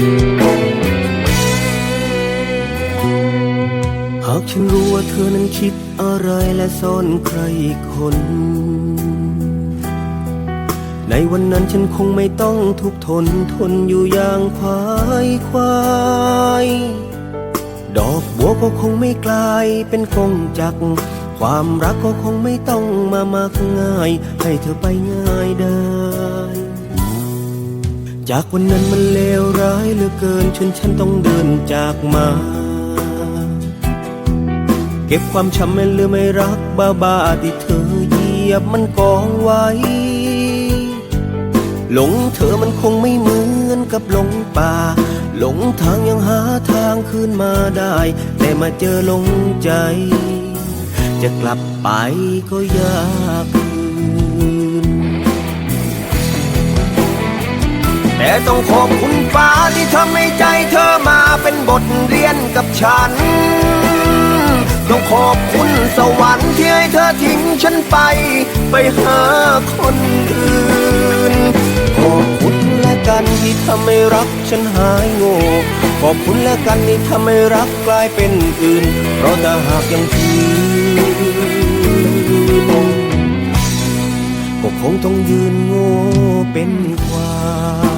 หาก ฉันรู้ว่าเธอนั้นคิดอะไรและซ่อนใครอีกคน ในวันนั้นฉันคงไม่ต้องทุกขทนทนอยู่อย่างควายควายดอกบัวก็คงไม่กลายเป็นกงจัก ความรักก็คงไม่ต้องมามากง่าย ให้เธอไปง่ายได้ จากวันนั้นมันเลวร้ายเหลือเกินจนฉันต้องเดินจากมา เก็บความช้ำไม่ลืมไม่รักบ้าบ้าที่เธอเหยียบมันกองไว้ หลงเธอมันคงไม่เหมือนกับหลงป่า หลงทางยังหาทางคืนมาได้ แต่มาเจอหลงใจ จะกลับไปก็ยากคืนแต่ต้องขอบคุณฟ้าที่ทำให้ใจเธอมาเป็นบทเรียนกับฉัน ต้องขอบคุณสวรรค์ที่ให้เธอทิ้งฉันไป ไปหาคนอื่น ขอบคุณและกันที่ทำให้รักฉันหายโง่ขอบคุณและกันที่ทำให้รักกลายเป็นอื่น เพราะถ้าหากยังคืนก็คงต้องยืนโง่เป็นควาย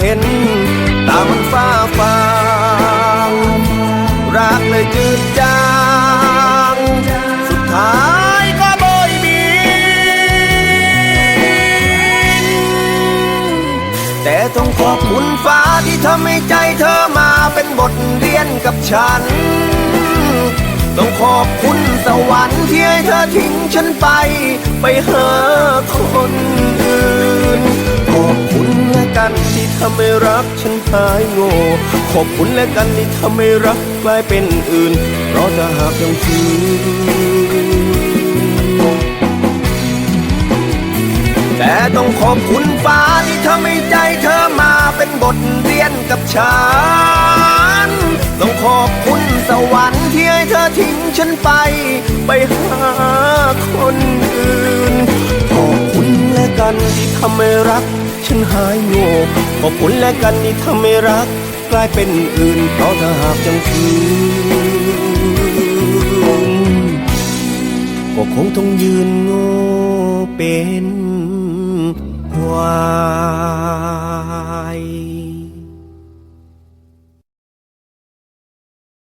เห็นตามันฟ้าฟางรักเลยจืดจาง สุดท้ายก็โบยบินแต่ต้องขอบคุณฟ้าที่ทำให้ใจเธอมาเป็นบทเรียนกับฉัน ต้องขอบคุณสวรรค์ที่ให้เธอทิ้งฉันไป ไปหาคน ที่ทำให้รักฉันหายโง่ ขอบคุณและกันที่ทำให้รักกลายเป็นอื่น เพราะถ้าหากยังคืนแต่ต้องขอบคุณฟ้าที่ทำให้ใจเธอมาเป็นบทเรียนกับฉัน ต้องขอบคุณสวรรค์ที่ให้เธอทิ้งฉันไป ไปหาคนอื่น ขอบคุณและกันที่ทำให้รัก ฉันหายโง่ขอบคุณและกันที่ทำให้รัก กลายเป็นอื่นเพราะถ้าหากยังคืนก็คงต้องยืนโง่เป็นควา